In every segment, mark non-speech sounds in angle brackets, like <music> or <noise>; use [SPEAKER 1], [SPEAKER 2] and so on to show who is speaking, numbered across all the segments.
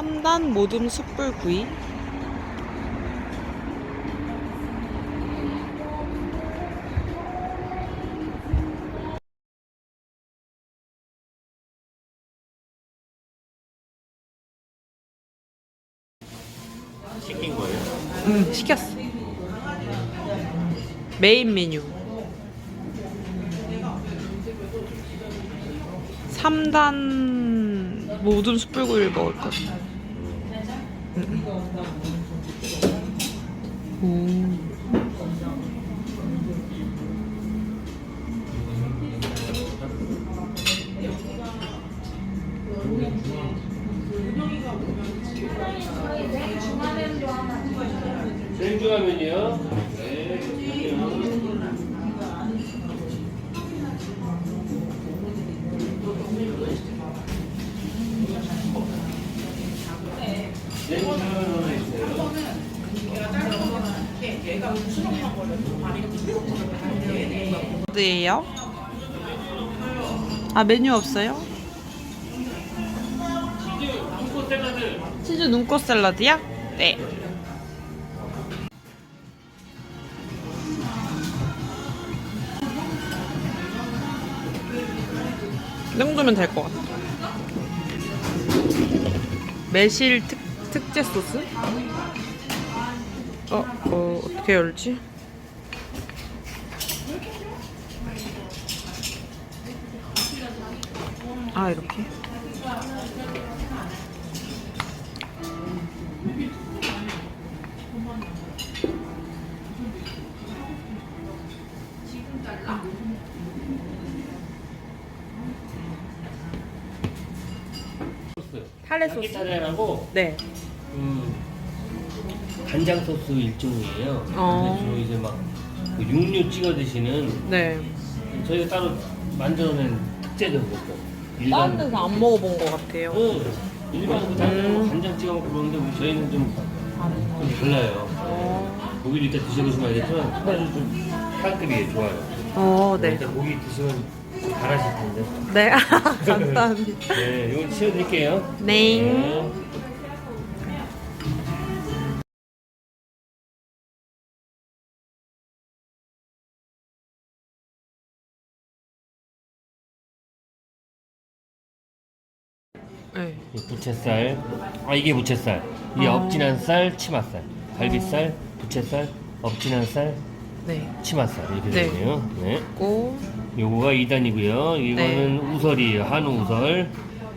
[SPEAKER 1] 3단 모둠 숯불구이.
[SPEAKER 2] 시킨 거예요?
[SPEAKER 1] 응, 시켰어. 메인 메뉴. 3단 모둠 숯불구이를 먹을 거야. 응. 오.
[SPEAKER 2] 생주하면요. 네.
[SPEAKER 1] 어디에요? 아 메뉴 없어요? 치즈 눈꽃 샐러드야? 네. 이 정도면 될 것 같아. 매실 특, 특제 소스? 어, 어, 어떻게 열지? 아, 이렇게? 타레 소스?
[SPEAKER 2] 타레라고
[SPEAKER 1] 네.
[SPEAKER 2] 음, 간장 소스 일종이에요.
[SPEAKER 1] 어.
[SPEAKER 2] 근데 주로 이제 막그 육류 찍어 드시는
[SPEAKER 1] 네.
[SPEAKER 2] 저희가 따로 만들어낸 특제적인 것도
[SPEAKER 1] 다른 데서 안 먹어본 것 같아요.
[SPEAKER 2] 응. 일반 그
[SPEAKER 1] 음.
[SPEAKER 2] 간장 찍어 먹고 그러는데 우리 저희는 좀, 좀 달라요.
[SPEAKER 1] 어,
[SPEAKER 2] 고기를 일단 드셔보시면 알겠지만 아주 좀 향급이 좋아요.
[SPEAKER 1] 어 네.
[SPEAKER 2] 일단 고기 드시면 잘하실 텐데.
[SPEAKER 1] 네. <laughs> 감사합니다.
[SPEAKER 2] 네, 이거 치워드릴게요.
[SPEAKER 1] 네. 네.
[SPEAKER 2] 이 부채살. 아 이게 부채살. 이게
[SPEAKER 1] 어.
[SPEAKER 2] 엎진한 쌀, 치맛살. 갈비살, 부채살, 엎진한 쌀,
[SPEAKER 1] 네.
[SPEAKER 2] 치맛살 이렇게
[SPEAKER 1] 네.
[SPEAKER 2] 되네요. 네.
[SPEAKER 1] 고
[SPEAKER 2] 요거가 2단이고요. 이거는 우설이에요. 한우 우설.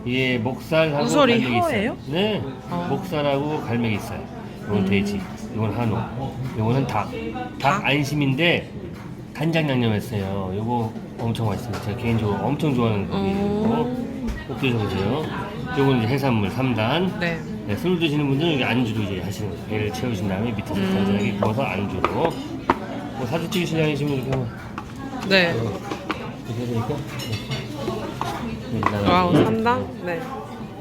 [SPEAKER 2] 이게 목살하고
[SPEAKER 1] 우설이
[SPEAKER 2] 갈매기 살.
[SPEAKER 1] 혀예요?
[SPEAKER 2] 네.
[SPEAKER 1] 어.
[SPEAKER 2] 목살하고 갈매기 살. 이건
[SPEAKER 1] 음.
[SPEAKER 2] 돼지. 이건 한우. 요거는 닭. 닭
[SPEAKER 1] 닭?
[SPEAKER 2] 안심인데 간장 양념했어요. 요거 엄청 맛있습니다. 제가 개인적으로 엄청 좋아하는 고기예요.
[SPEAKER 1] 음.
[SPEAKER 2] 꼭 드셔보세요. 요거는 이제 해산물 3단.
[SPEAKER 1] 네.
[SPEAKER 2] 네, 술 드시는 분들은 여기 안주로 이제 하시는 거예요. 배를 채우신 다음에 밑에서
[SPEAKER 1] 음.
[SPEAKER 2] 간단하게 구워서 안주로. 뭐 찍으실 양이시면 이렇게 한번
[SPEAKER 1] 네.
[SPEAKER 2] 이렇게 되니까.
[SPEAKER 1] 와우, 3단? 네.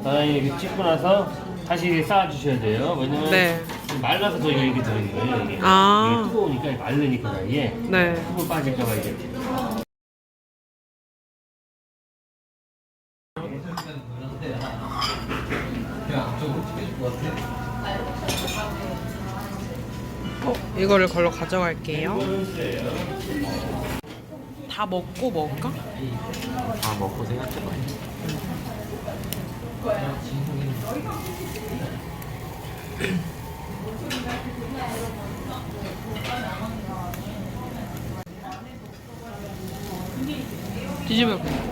[SPEAKER 2] 사장님 이렇게 찍고 나서 다시 쌓아주셔야 돼요. 왜냐면
[SPEAKER 1] 네.
[SPEAKER 2] 말라서 저희가 이렇게 들어있는 거예요. 이게,
[SPEAKER 1] 아.
[SPEAKER 2] 이게 뜨거우니까 말르니까 이게
[SPEAKER 1] 네.
[SPEAKER 2] 수분 빠질까봐 이제.
[SPEAKER 1] 이거를 걸로
[SPEAKER 2] 가져갈게요.
[SPEAKER 1] 다 먹고 먹을까?
[SPEAKER 2] 다 먹고 생각해봐요.
[SPEAKER 1] 뒤집어.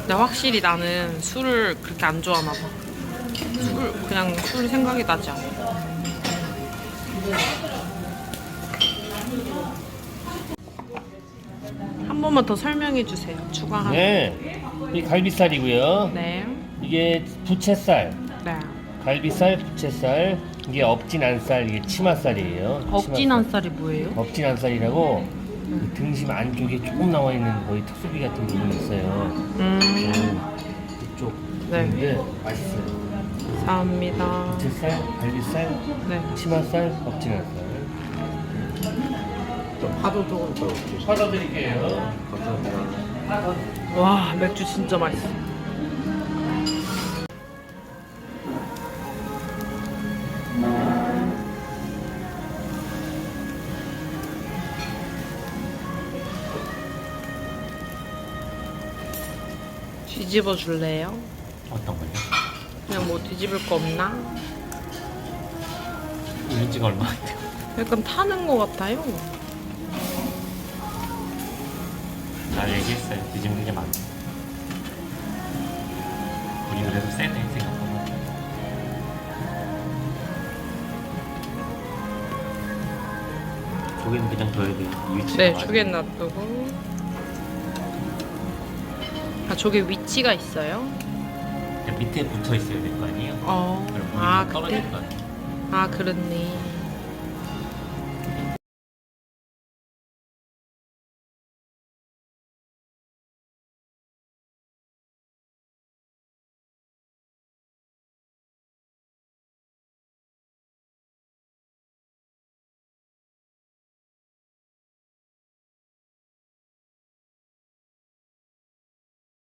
[SPEAKER 1] 근데 확실히 나는 술을 그렇게 안 좋아하나 봐. 술 그냥 술 생각이 나지 않아. 한 번만 더 설명해 주세요. 추가하는.
[SPEAKER 2] 네. 이 갈비살이고요.
[SPEAKER 1] 네.
[SPEAKER 2] 이게 부채살.
[SPEAKER 1] 네.
[SPEAKER 2] 갈비살, 부채살. 이게 업진 안살, 이게 치맛살이에요.
[SPEAKER 1] 억진한 쌀이 뭐예요?
[SPEAKER 2] 업진 안살이라고 그 등심 안쪽에 조금 나와 있는 거의 특수비 같은 부분이 있어요.
[SPEAKER 1] 음.
[SPEAKER 2] 음, 이쪽
[SPEAKER 1] 네.
[SPEAKER 2] 근데 맛있어요.
[SPEAKER 1] 감사합니다.
[SPEAKER 2] 부채살, 갈비살,
[SPEAKER 1] 네.
[SPEAKER 2] 치맛살, 엎지날살.
[SPEAKER 3] 파도 쪽은 더
[SPEAKER 2] 사다 드릴게요.
[SPEAKER 3] 감사합니다.
[SPEAKER 1] 와 맥주 진짜 맛있어. 뒤집어 줄래요?
[SPEAKER 3] 어떤 거요?
[SPEAKER 1] 그냥 뭐 뒤집을 거 없나?
[SPEAKER 3] 우린 지가 얼마 안 돼요.
[SPEAKER 1] 약간 타는 거 같아요.
[SPEAKER 3] 나 얘기했어요. 뒤집는 게 많아. 우리 그래도 세네 생각보다. 조개는 그냥 둬야 돼요. 이 위치가
[SPEAKER 1] 네,
[SPEAKER 3] 맞아요.
[SPEAKER 1] 조개 놔두고. 아, 조개 위치가 있어요?
[SPEAKER 3] 그냥 밑에 붙어 있어야 될 거 아니에요?
[SPEAKER 1] 어.
[SPEAKER 3] 그럼
[SPEAKER 1] 아,
[SPEAKER 3] 아, 떨어질
[SPEAKER 1] 그때?
[SPEAKER 3] 거 아니에요?
[SPEAKER 1] 아, 그렇네.